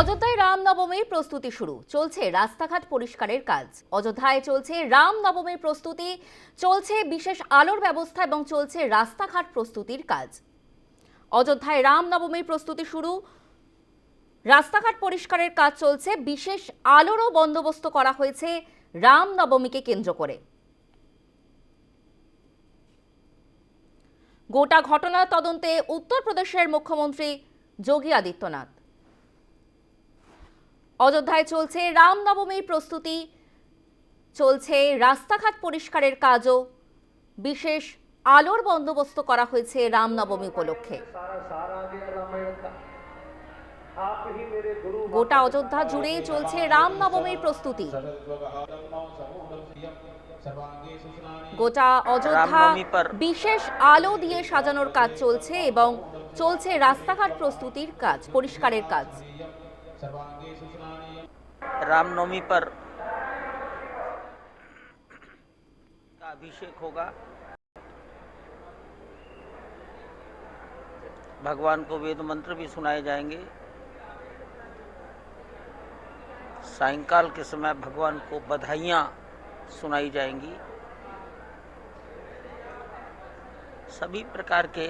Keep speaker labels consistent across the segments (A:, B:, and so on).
A: অযোধ্যায় রামনবমীর প্রস্তুতি শুরু। চলছে রাস্তাঘাট পরিষ্কারের কাজ। অযোধ্যায় চলছে রামনবমীর প্রস্তুতি, চলছে বিশেষ আলোর ব্যবস্থা এবং চলছে রাস্তাঘাট প্রস্তুতির কাজ। অযোধ্যায় রামনবমীর প্রস্তুতি শুরু। রাস্তাঘাট পরিষ্কারের কাজ চলছে। বিশেষ আলোরও বন্দোবস্ত করা হয়েছে রামনবমীকে কেন্দ্র করে। গোটা ঘটনার তদন্তে উত্তরপ্রদেশের মুখ্যমন্ত্রী যোগী আদিত্যনাথ। অযোধ্যায় চলছে রামনবমীর প্রস্তুতি। চলছে রাস্তাঘাট পরিষ্কারের কাজও। বিশেষ আলোর বন্দোবস্ত করা হয়েছে রামনবমী উপলক্ষে। গোটা অযোধ্যা জুড়ে চলছে রামনবমীর প্রস্তুতি। গোটা অযোধ্যা বিশেষ আলো দিয়ে সাজানোর কাজ চলছে এবং চলছে রাস্তাঘাট প্রস্তুতির কাজ পরিষ্কারের কাজ।
B: रामनवमी पर का अभिषेक होगा। भगवान को वेद मंत्र भी सुनाए जाएँगे। सायंकाल के समय भगवान को बधाइयाँ सुनाई जाएँगी। सभी प्रकार के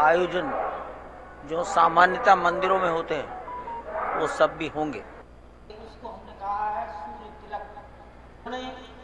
B: आयोजन जो सामान्यता मंदिरों में होते हैं, वो सब भी होंगे। उसको हमने कहा है, सूर्य तिलक